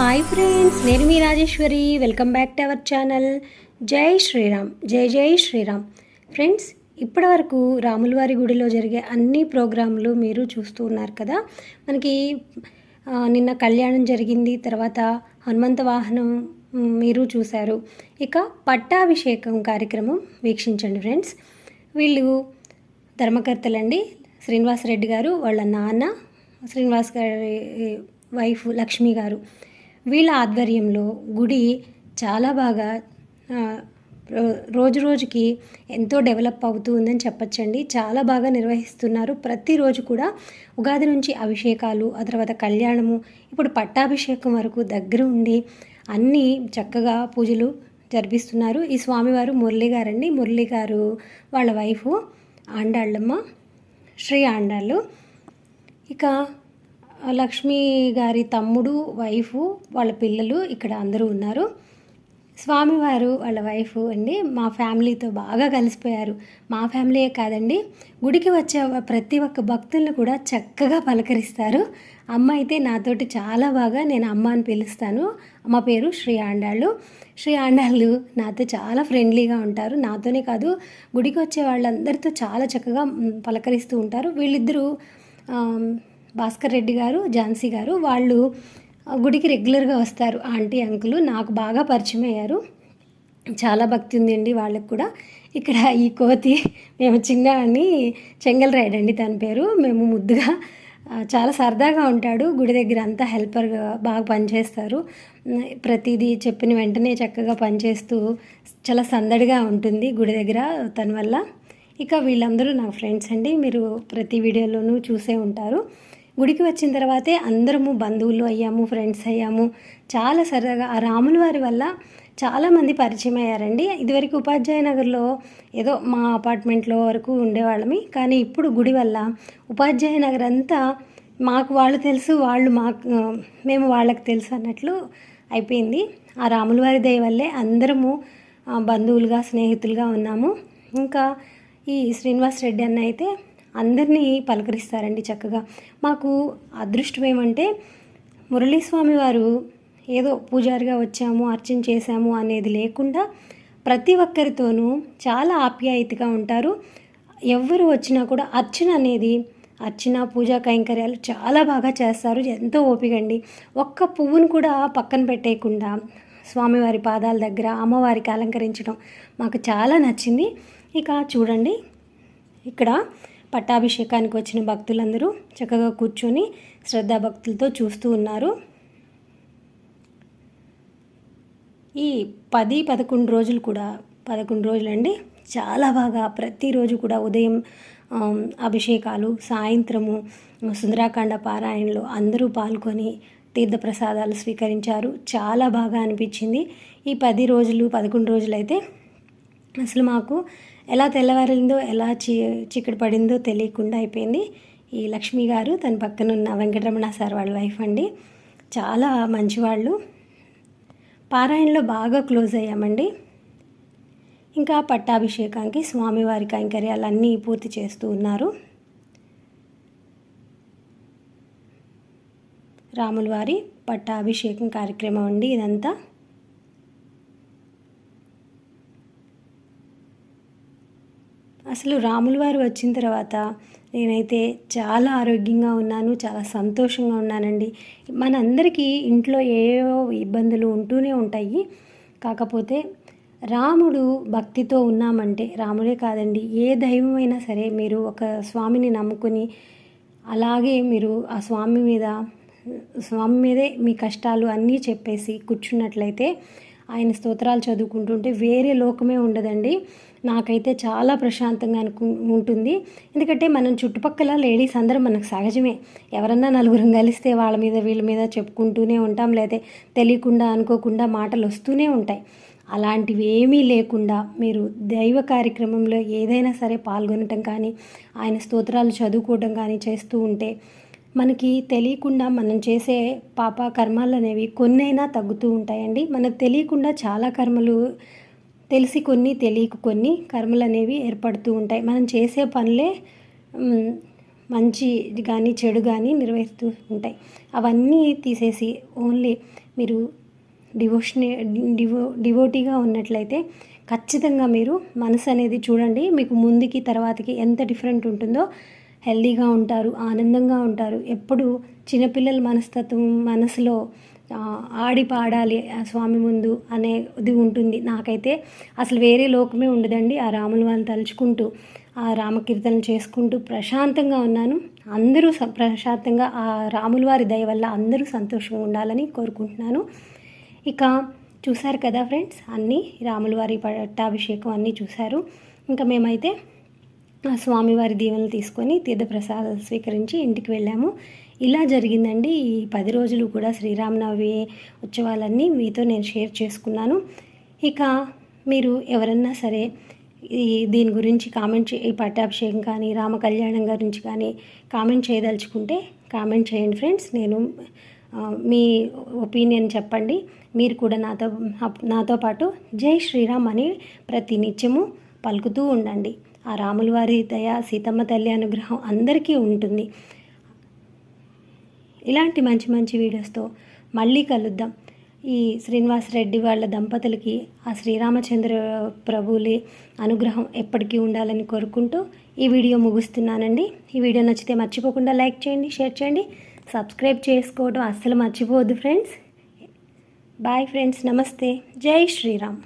Hi friends నేను మీ Rajeshwari. Welcome back to our channel జై శ్రీరామ్ జై జై శ్రీరామ్. ఫ్రెండ్స్ ఇప్పటివరకు రాములవారి గుడిలో జరిగే అన్ని ప్రోగ్రాంలు మీరు చూస్తూ ఉన్నారు కదా. మనకి నిన్న కళ్యాణం జరిగింది తర్వాత హనుమంత వాహనం మీరు చూశారు. ఇక పట్టాభిషేకం కార్యక్రమం వీక్షించండి ఫ్రెండ్స్ వీళ్ళు ధర్మకర్తలండి. శ్రీనివాస్ రెడ్డి గారు వాళ్ళ నాన్న శ్రీనివాస్ గారి వైఫ్ లక్ష్మి గారు. వీళ్ళ ఆధ్వర్యంలో గుడి చాలా బాగా రోజు రోజుకి ఎంతో డెవలప్ అవుతూ ఉందని చెప్పచ్చండి. చాలా బాగా నిర్వహిస్తున్నారు. ప్రతిరోజు కూడా ఉగాది నుంచి అభిషేకాలు ఆ తర్వాత కళ్యాణము ఇప్పుడు పట్టాభిషేకం వరకు దగ్గర ఉండి అన్నీ చక్కగా పూజలు జరిపిస్తున్నారు. ఈ స్వామివారు మురళి గారండి. మురళి గారు వాళ్ళ వైఫ్ ఆండాళ్ళమ్మ శ్రీ ఆండాళ్ళు. ఇక లక్ష్మి గారి తమ్ముడు వైఫ్ వాళ్ళ పిల్లలు ఇక్కడ అందరూ ఉన్నారు. స్వామివారు వాళ్ళ వైఫ్ అండి. మా ఫ్యామిలీతో బాగా కలిసిపోయారు. మా ఫ్యామిలీయే కాదండి. గుడికి వచ్చే ప్రతి ఒక్క భక్తులను కూడా చక్కగా పలకరిస్తారు. అమ్మ అయితే నాతోటి చాలా బాగా నేను అమ్మ అని పిలుస్తాను. అమ్మ పేరు శ్రీ ఆండాళ్ళు. శ్రీ ఆండాళ్ళు నాతో చాలా ఫ్రెండ్లీగా ఉంటారు. నాతోనే కాదు గుడికి వచ్చే వాళ్ళందరితో చాలా చక్కగా పలకరిస్తూ ఉంటారు. వీళ్ళిద్దరూ భాస్కర్ రెడ్డి గారు ఝాన్సీ గారు వాళ్ళు గుడికి రెగ్యులర్గా వస్తారు. ఆంటీ అంకులు నాకు బాగా పరిచయం అయ్యారు. చాలా భక్తి ఉందండి వాళ్ళకి కూడా. ఇక్కడ ఈ కోతి మేము చిన్న అని చెంగల్ రైడ్ అండి తన పేరు. మేము ముద్దుగా చాలా సరదాగా ఉంటాడు. గుడి దగ్గర అంతా హెల్పర్గా బాగా పనిచేస్తారు. ప్రతిదీ చెప్పిన వెంటనే చక్కగా పనిచేస్తూ చాలా సందడిగా ఉంటుంది గుడి దగ్గర తన వల్ల. ఇక వీళ్ళందరూ నా ఫ్రెండ్స్ అండి. మీరు ప్రతి వీడియోలోనూ చూసే ఉంటారు. గుడికి వచ్చిన తర్వాతే అందరము బంధువులు అయ్యాము ఫ్రెండ్స్ అయ్యాము. చాలా సరదాగా ఆ రాముల వారి వల్ల చాలామంది పరిచయం అయ్యారండి. ఇదివరకు ఉపాధ్యాయ నగర్లో ఏదో మా అపార్ట్మెంట్లో వరకు ఉండేవాళ్ళమి. కానీ ఇప్పుడు గుడి వల్ల ఉపాధ్యాయ నగర్ అంతా మాకు వాళ్ళు తెలుసు వాళ్ళు మాకు మేము వాళ్ళకి తెలుసు అన్నట్లు అయిపోయింది. ఆ రాములవారి దయ వల్లే అందరము బంధువులుగా స్నేహితులుగా ఉన్నాము. ఇంకా ఈ శ్రీనివాస్ రెడ్డి అన్న అయితే అందరినీ పలకరిస్తారండి చక్కగా. మాకు అదృష్టం ఏమంటే మురళీస్వామి వారు ఏదో పూజారిగా వచ్చాము అర్చన చేశాము అనేది లేకుండా ప్రతి ఒక్కరితోనూ చాలా ఆప్యాయతగా ఉంటారు. ఎవరు వచ్చినా కూడా అర్చన అనేది అర్చన పూజా కైంకర్యాలు చాలా బాగా చేస్తారు. ఎంతో ఓపికండి ఒక్క పువ్వును కూడా పక్కన పెట్టేయకుండా స్వామివారి పాదాల దగ్గర అమ్మవారికి అలంకరించడం మాకు చాలా నచ్చింది. ఇక చూడండి ఇక్కడ పట్టాభిషేకానికి వచ్చిన భక్తులందరూ చక్కగా కూర్చొని శ్రద్ధాభక్తులతో చూస్తూ ఉన్నారు. ఈ పది పదకొండు రోజులు కూడా పదకొండు రోజులండి చాలా బాగా ప్రతిరోజు కూడా ఉదయం అభిషేకాలు సాయంత్రము సుందరాకాండ పారాయణలో అందరూ పాల్గొని తీర్థప్రసాదాలు స్వీకరించారు. చాలా బాగా అనిపించింది. ఈ పది రోజులు పదకొండు రోజులు అయితే అసలు మాకు ఎలా తెల్లవారిందో ఎలా చీ చీకటి పడిందో తెలియకుండా అయిపోయింది. ఈ లక్ష్మి గారు తన పక్కన ఉన్న వెంకటరమణ సార్ వాళ్ళ వైఫ్ అండి. చాలా మంచివాళ్ళు. పారాయణలో బాగా క్లోజ్ అయ్యామండి. ఇంకా పట్టాభిషేకానికి స్వామివారి కైంకర్యాలన్నీ పూర్తి చేస్తూ ఉన్నారు. రాముల వారి పట్టాభిషేకం కార్యక్రమం అండి ఇదంతా. అసలు రాముల వారు వచ్చిన తర్వాత నేనైతే చాలా ఆరోగ్యంగా ఉన్నాను చాలా సంతోషంగా ఉన్నానండి. మనందరికీ ఇంట్లో ఏవో ఇబ్బందులు ఉంటూనే ఉంటాయి. కాకపోతే రాముడు భక్తితో ఉన్నామంటే రాముడే కాదండి ఏ దైవమైనా సరే మీరు ఒక స్వామిని నమ్ముకుని అలాగే మీరు ఆ స్వామి మీద స్వామి మీదే మీ కష్టాలు అన్నీ చెప్పేసి కూర్చున్నట్లయితే ఆయన స్తోత్రాలు చదువుకుంటుంటే వేరే లోకమే ఉండదండి. నాకైతే చాలా ప్రశాంతంగా అనుకు ఉంటుంది. ఎందుకంటే మనం చుట్టుపక్కల లేడీస్ అందరం మనకు సహజమే. ఎవరన్నా నలుగురం కలిస్తే వాళ్ళ మీద వీళ్ళ మీద చెప్పుకుంటూనే ఉంటాం. లేదా తెలియకుండా అనుకోకుండా మాటలు వస్తూనే ఉంటాయి. అలాంటివి ఏమీ లేకుండా మీరు దైవ కార్యక్రమంలో ఏదైనా సరే పాల్గొనటం కానీ ఆయన స్తోత్రాలు చదువుకోవటం కానీ చేస్తూ ఉంటే మనకి తెలియకుండా మనం చేసే పాప కర్మాలు అనేవి కొన్నైనా తగ్గుతూ ఉంటాయండి. మనకు తెలియకుండా చాలా కర్మలు తెలిసి కొన్ని తెలియక కొన్ని కర్మలు అనేవి ఏర్పడుతూ ఉంటాయి. మనం చేసే పనులే మంచి కానీ చెడు కానీ నిర్వహిస్తూ ఉంటాయి. అవన్నీ తీసేసి ఓన్లీ మీరు డివోషన్ డివో డివోటీగా ఉన్నట్లయితే ఖచ్చితంగా మీరు మనసు అనేది చూడండి. మీకు ముందుకి తర్వాతకి ఎంత డిఫరెంట్ ఉంటుందో హెల్దీగా ఉంటారు ఆనందంగా ఉంటారు. ఎప్పుడు చిన్నపిల్లల మనస్తత్వం మనసులో ఆడి పాడాలి ఆ స్వామి ముందు అనేది ఉంటుంది. నాకైతే అసలు వేరే లోకమే ఉండదండి ఆ రాముల వాళ్ళని తలుచుకుంటూ ఆ రామకీర్తనలు చేసుకుంటూ ప్రశాంతంగా ఉన్నాను. అందరూ స- ప్రశాంతంగా ఆ రాముల వారి దయ వల్ల అందరూ సంతోషంగా ఉండాలని కోరుకుంటున్నాను. ఇక చూశారు కదా ఫ్రెండ్స్ అన్నీ రాముల వారి పట్టాభిషేకం అన్నీ చూశారు. ఇంకా మేమైతే ఆ స్వామివారి దీవెనలు తీసుకొని తీర్థప్రసాదాలు స్వీకరించి ఇంటికి వెళ్ళాము. ఇలా జరిగిందండి. ఈ పది రోజులు కూడా శ్రీరామనవమి ఉత్సవాలన్నీ మీతో నేను షేర్ చేసుకున్నాను. ఇక మీరు ఎవరన్నా సరే ఈ దీని గురించి కామెంట్ చే ఈ పట్టాభిషేకం కానీ రామ కళ్యాణం గురించి కానీ కామెంట్ చేయదలుచుకుంటే కామెంట్ చేయండి ఫ్రెండ్స్. నేను మీ ఒపీనియన్ చెప్పండి. మీరు కూడా నాతో నాతో పాటు జై శ్రీరామ్ అని ప్రతి నిత్యము పలుకుతూ ఉండండి. ఆ రాములవారి దయ సీతమ్మ తల్లి అనుగ్రహం అందరికీ ఉంటుంది. ఇలాంటి మంచి మంచి వీడియోస్తో మళ్ళీ కలుద్దాం. ఈ శ్రీనివాస్ రెడ్డి వాళ్ళ దంపతులకి ఆ శ్రీరామచంద్ర ప్రభులే అనుగ్రహం ఎప్పటికీ ఉండాలని కోరుకుంటూ ఈ వీడియో ముగుస్తున్నానండి. ఈ వీడియో నచ్చితే మర్చిపోకుండా లైక్ చేయండి షేర్ చేయండి. సబ్స్క్రైబ్ చేసుకోవడం అస్సలు మర్చిపోవద్దు ఫ్రెండ్స్. బాయ్ ఫ్రెండ్స్ నమస్తే. జై శ్రీరామ్.